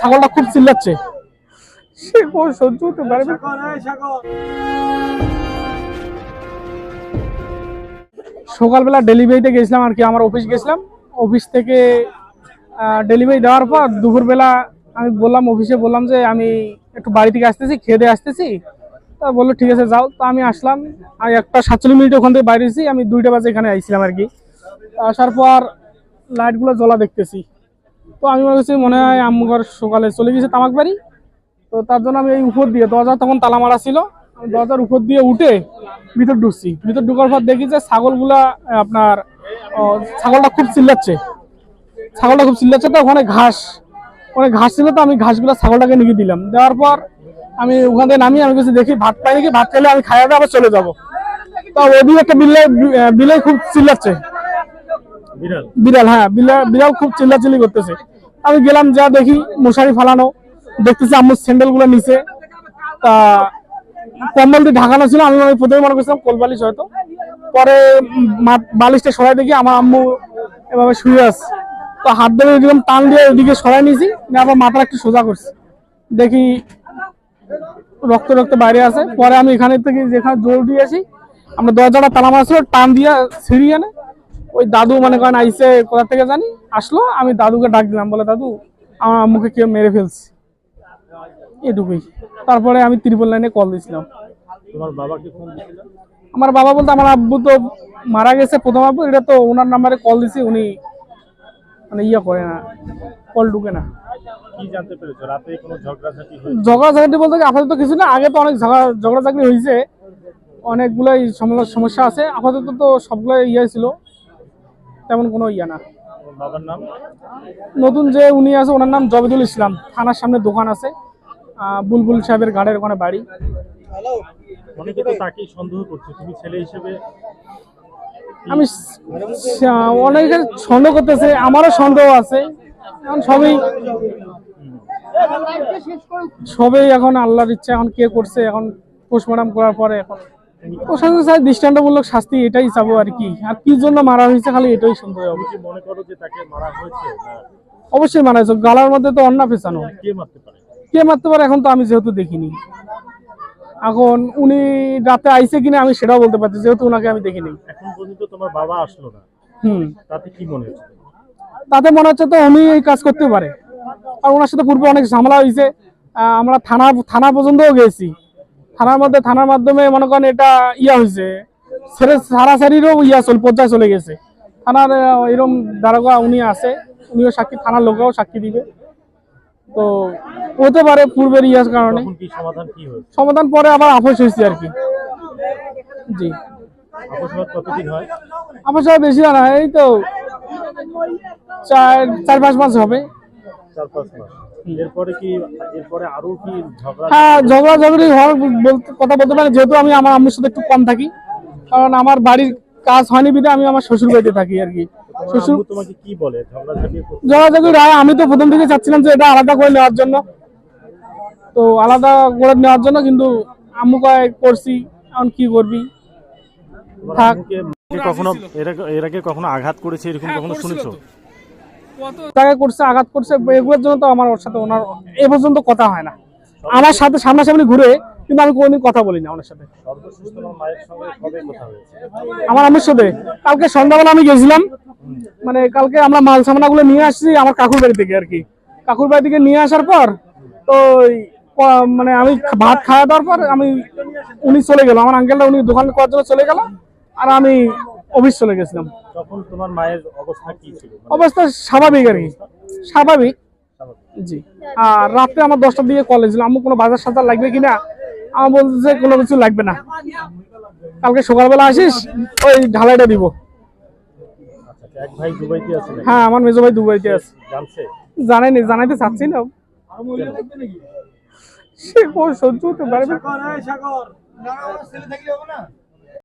ছাগলটা খুব চিল্লাচ্ছে। সে সহ্য হতে পারবে। সকালবেলা ডেলিভারিতে গেছিলাম আর কি আমার অফিস গেছিলাম। অফিস থেকে ডেলিভারি দেওয়ার পর দুপুরবেলা আমি বললাম অফিসে বললাম যে আমি একটু বাড়ি থেকে আসতেছি খেয়ে দিয়ে আসতেছি। তা বলল ঠিক আছে যাও। তো আমি আসলাম। আমি একটা সাতচল্লিশ মিনিট ওখান থেকে বাইরে এসেছি। আমি দুইটা বাজে এখানে আইছিলাম আর কি। তো আসার পর লাইটগুলো জ্বলা দেখতেছি। তো আমি মনে করছি, মনে হয় আম্মুঘর সকালে চলে গেছে তামাক বাড়ি। তো তার জন্য আমি এই উপর দিয়ে দরজা তখন তালা মারা ছিল। দরজার উপর দিয়ে উঠে ভিতর ঢুকছি। ভিতর ঢুকার পর দেখি যে ছাগলগুলা আপনার ছাগলটা খুব চিল্লাচ্ছে। ছাগলটা খুব চিল্লাচ্ছে তো, ওখানে ঘাস। ওখানে ঘাস ছিল তো, আমি ঘাসগুলো ছাগলটাকে নিয়ে দিলাম। দেওয়ার পর আমি ওখান থেকে নামি আমি কিছু দেখি, ভাত পাই নাকি ভাত খেলে আমি খাইয়া আবার চলে যাব। তো ওদিকে একটা বিলে বিলে খুব চিল্লাচ্ছে। বিড়াল? হ্যাঁ বিড়াল খুব চিল্লাচিল্লি করতেছে। আমি গেলাম, যা দেখি, মশারি ফালানো, দেখতেছি আম্মুর স্যান্ডেলগুলো নিচে। তা কম্বল দিয়ে ঢাকানো ছিল, আমি প্রথমে মনে করছিলাম কোলবালিশ হয়তো। পরে বালিশটা সরাই দেখি, আমার আম্মু এভাবে শুয়ে আছে। তো হাত ধরে এরকম টান দিয়ে ওইদিকে সরাই নিয়েছি, নিয়ে আবার মাথা একটু সোজা করছি। দেখি রক্ত রক্ত বাইরে আছে। পরে আমি এখানে থেকে যেখানে জোর আসি, আমরা দরজাটা তালা মারা ছিল, টান দিয়ে সিঁড়ি আনে ওই দাদু মনে করেন আইসে কোথা থেকে জানি? আসলো আমি দাদুকে ডাক দিলাম বলে দাদু আমার আম্মুকে কেউ মেরে ফেলছে। এটুকুই। তারপরে আমি ত্রিপল লাইনে কল দিয়েছিলাম আমার বাবা বলতে আমার আব্বু তো মারা গেছে প্রথম আব্বু এটা তো ওনার নাম্বারে কল দিছি উনি মানে ইয়া করে না কল ঢুকে না। ঝগড়াঝাটি ঝগড়া ঝাঁটি বলতে আপাতত কিছু না আগে তো অনেক ঝগড়া ঝগড়া ঝাঁটি হয়েছে। অনেকগুলোই সমস্যা- সমস্যা আছে আপাতত তো সবগুলাই ইয়ে ছিল। তেমন কোনো ইয়া না। বাবার নাম? নতুন যে উনি আছে ওনার নাম জবেদুল ইসলাম। থানার সামনে দোকান আছে বুলবুল সাহেবের গাড়ির ওখানে বাড়ি। অনেকে তো তাকেই সন্দেহ করছে তুমি ছেলে হিসেবে আমি স- সন্দেহ করতেছে আমারও সন্দেহ আছে। এখন সবই সবই এখন আল্লাহর ইচ্ছা এখন কে করছে এখন পোস্টমর্টম করার পরে এখন প্রশাসন দৃষ্টান্তমূলক শাস্তি এটাই চাবো আর কি। আর কি জন্য মারা হয়েছে খালি এটাই শুনতে হবে মনে করো যে তাকে মারা হয়েছে অবশ্যই মারা হয়েছে। গালার মধ্যে তো অন্না ফেসানো। কে মারতে পারে? কে মারতে পারে এখন তো আমি যেহেতু দেখিনি। এখন উনি রাতে আইছে কিনা আমি সেটাও বলতে পারছি যেহেতু ওনাকে আমি দেখিনি। এখন পর্যন্ত তোমার বাবা আসলো না। হুম। তাতে কি মনে হচ্ছে? তাতে মনে হচ্ছে তো উনি এই কাজ করতে পারে। আর ওনার সাথে পূর্বে অনেক ঝামেলা হয়েছে। আমরা থানা থানা পর্যন্তও গেছি। থানার মধ্যে থানার মাধ্যমে মনে করেন এটা ইয়া হয়েছে। সারাসারিরও ইয়া চল পর্যায়ে চলে গেছে। থানার এরম দারোগা উনি আছে। উনিও সাক্ষী থানার লোকেও সাক্ষী দিবে। তো হতে পারে পূর্বের ইয়ার কারণে। সমাধান পরে আবার আপোষ হয়েছে আর কি। জি। কতদিন হয়? বেশি না। এই তো চার চার পাঁচ মাস হবে। চার পাঁচ মাস। এরপরে কি এরপরে আরও কি ঝগড়া? হ্যাঁ ঝগড়া ঝগড়ি হওয়ার বলতে কথা বলতে পারি যেহেতু আমি আমার আম্মুর সাথে একটু কম থাকি। কারণ আমার বাড়ির কাজ হয়নি বিধে আমি আমার শ্বশুর বাড়িতে থাকি আর কি। শ্বশুর তোমাকে কি বলে? ঝগড়াঝগড়ি হয় আমি তো প্রথম থেকে চাচ্ছিলাম যে এটা আলাদা করে নেওয়ার জন্য। তো আলাদা করে নেওয়ার জন্য কিন্তু আম্মু কয় করছি এখন কি করবি? থাক। কখনো এর আগে- এর আগে কখনো আঘাত করেছে এরকম কখনো শুনেছো? তাকে করছে আঘাত করছে এগুলোর জন্য তো আমার ওর সাথে ওনার এ পর্যন্ত কথা হয় না। আমার সাথে সামনাসামনি ঘুরে কিন্তু আমি কোনোদিন কথা বলি না ওনার সাথে। আমার আম্মুর সাথে কালকে সন্ধ্যাবেলা আমি গেছিলাম মানে কালকে আমরা মাল সামানা গুলো নিয়ে আসছি আমার কাকুর বাড়ি থেকে আর কি। কাকুর বাড়ি থেকে নিয়ে আসার পর তো মানে আমি ভাত খাওয়া দেওয়ার পর আমি উনি চলে গেল আমার আঙ্কেলটা উনি দোকান করার জন্য চলে গেল আর আমি অফিস চলে গেছিলাম। তখন তোমার মায়ের অবস্থা কি ছিল? মানে অবস্থা স্বাভাবিক আর কি। স্বাভাবিক। স্বাভাবিক। জি। আর রাত্রে আমার দশটার দিকে কলেজ ছিল আমার কোনো বাজার সাজার লাগবে কিনা? আমার বলতেছে কোনো কিছু লাগবে না। কালকে সকালবেলা আসিস ওই ঢালাইটা দিব। আচ্ছা আচ্ছা, এক ভাই দুবাইতে আছে নাকি? হ্যাঁ আমার মেজো ভাই দুবাইতে আছে। জানাইনি জানাইতে চাচ্ছি না। সে সহ্য হতে পারবে